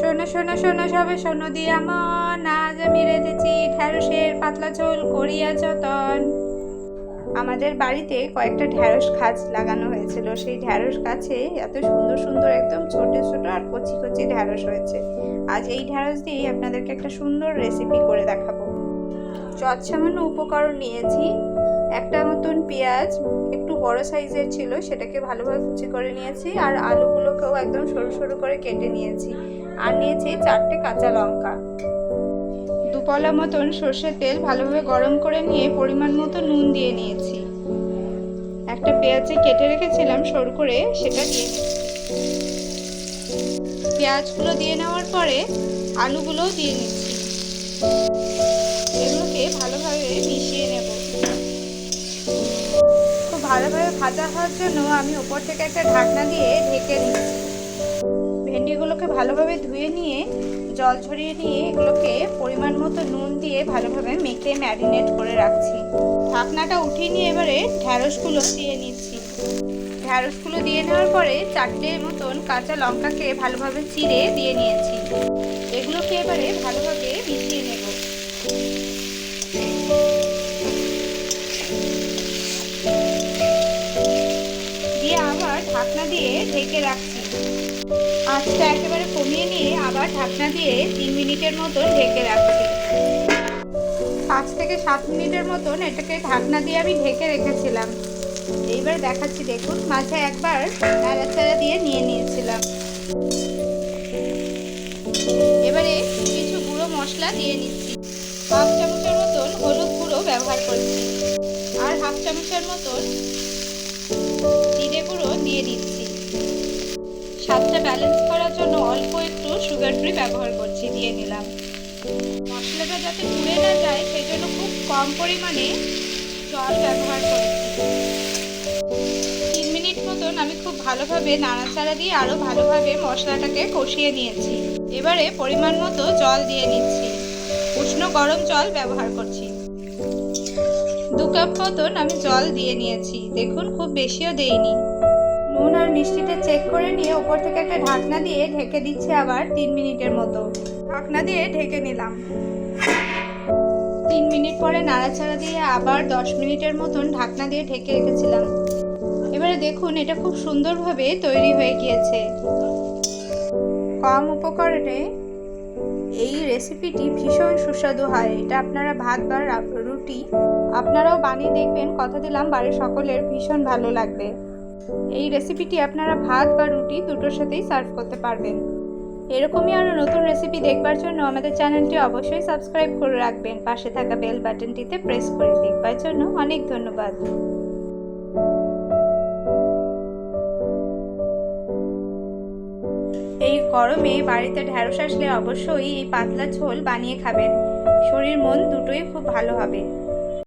শোনো শোনো শোনো, সবে শোনো দিয়ে আমার আজ আমি রেঁধেছি ঢ্যাঁড়সের পাতলা ঝোল করিয়া যতন আমাদের বাড়িতে কয়েকটা ঢ্যাঁড়স গাছ লাগানো হয়েছিল। সেই ঢ্যাঁড়স গাছে এত সুন্দর সুন্দর, একদম ছোট ছোট আর কচি কচি ঢ্যাঁড়স হয়েছে। আজ এই ঢ্যাঁড়স দিয়েই আপনাদেরকে একটা সুন্দর রেসিপি করে দেখাবো। যৎসামান্য উপকরণ নিয়েছি। একটা মতন পেঁয়াজ, একটু বড় সাইজের ছিল, সেটাকে ভালোভাবে কুচি করে নিয়েছি। আর আলুগুলোকেও একদম সরু সরু করে কেটে নিয়েছি। আর নিয়েছি চারটে কাঁচা লঙ্কা। দুপলা মতন সর্ষের তেল ভালোভাবে গরম করে নিয়ে পরিমাণ মতো নুন দিয়ে নিয়েছি। একটা পেঁয়াজে কেটে রেখেছিলাম সরু করে, সেটা দিয়ে পেঁয়াজগুলো দিয়ে নেওয়ার পরে আলুগুলোও দিয়ে নিচ্ছি। এগুলোকে ভালোভাবে মিশিয়ে নেব। খুব ভালোভাবে ভাজা হওয়ার জন্য আমি ওপর থেকে একটা ঢাকনা দিয়ে ঢেকে নিচ্ছি। ভেন্ডিগুলোকে ভালোভাবে ধুয়ে নিয়ে, জল ঝরিয়ে নিয়ে এগুলোকে পরিমাণ মতো নুন দিয়ে ভালোভাবে মেখে ম্যারিনেট করে রাখছি। ঢাকনাটা উঠিয়ে নিয়ে এবারে ঢ্যাঁড়সগুলো দিয়ে নিচ্ছি। ঢ্যাঁড়সগুলো দিয়ে নেওয়ার পরে চারটে মতন কাঁচা লঙ্কাকে ভালোভাবে চিড়ে দিয়ে নিয়েছি। এগুলোকে এবারে ভালোভাবে মিশিয়ে নেব। দিয়ে আবার ঢাকনা দিয়ে ঢেকে রাখছি। আঁচটা একেবারে কমিয়ে নিয়ে আবার ঢাকনা দিয়ে তিন মিনিটের মতন ঢেকে রাখছি। পাঁচ থেকে সাত মিনিটের মতন এটাকে ঢাকনা দিয়ে আমি ঢেকে রেখেছিলাম। এইবার দেখাচ্ছি, দেখুন, মাঝে একবার নাড়াচাড়া দিয়ে নিয়ে নিয়েছিলাম। এবারে কিছু গুঁড়ো মশলা দিয়ে নিচ্ছি। হাফ চামচের মতন হলুদ গুঁড়ো ব্যবহার করছি। আর হাফ চামচের মতন জিরে গুঁড়ো দিয়ে দিচ্ছি স্বাদটা ব্যালেন্স করার জন্য অল্প একটু সুগার ফ্রি ব্যবহার করছি, দিয়ে নিলাম। মশলাটা যাতে পুড়ে না যায়, সেই জন্য খুব কম পরিমাণে জল ব্যবহার করেছি। তিন মিনিট মতন আমি খুব ভালোভাবে নাড়াচাড়া দিয়ে আরও ভালোভাবে মশলাটাকে কষিয়ে নিয়েছি। এবারে পরিমাণ মতো জল দিয়ে নিচ্ছি। উষ্ণ গরম জল ব্যবহার করছি। দু কাপ মতন আমি জল দিয়ে নিয়েছি। দেখুন, খুব বেশিও দেইনি। নুন আর মিষ্টিটা চেক করে নিয়ে ওপর থেকে একটা ঢাকনা দিয়ে ঢেকে দিচ্ছি আবার তিন মিনিটের মতো। ঢাকনা দিয়ে ঢেকে নিলাম। তিন মিনিট পরে নাড়াচাড়া দিয়ে আবার দশ মিনিটের মতন ঢাকনা দিয়ে ঢেকে রেখেছিলাম। এবারে দেখুন, এটা খুব সুন্দরভাবে তৈরি হয়ে গিয়েছে। কম উপকরণে এই রেসিপিটি ভীষণ সুস্বাদু হয়। এটা আপনারা ভাত বা রুটি, আপনারাও বানিয়ে দেখবেন। কথা দিলাম, বাড়ির সকলের ভীষণ ভালো লাগবে। এই রেসিপিটি আপনারা ভাত বা রুটি দুটোর সাথেই সার্ভ করতে পারবেন। এরকমই আরও নতুন রেসিপি দেখবার জন্য আমাদের চ্যানেলটি অবশ্যই সাবস্ক্রাইব করে রাখবেন। পাশে থাকা বেল বাটনটিতে প্রেস করে দেখবার জন্য অনেক ধন্যবাদ। এই গরমে বাড়িতে ঢ্যাঁড়স আসলে অবশ্যই এই পাতলা ঝোল বানিয়ে খাবেন। শরীর মন দুটোই খুব ভালো হবে।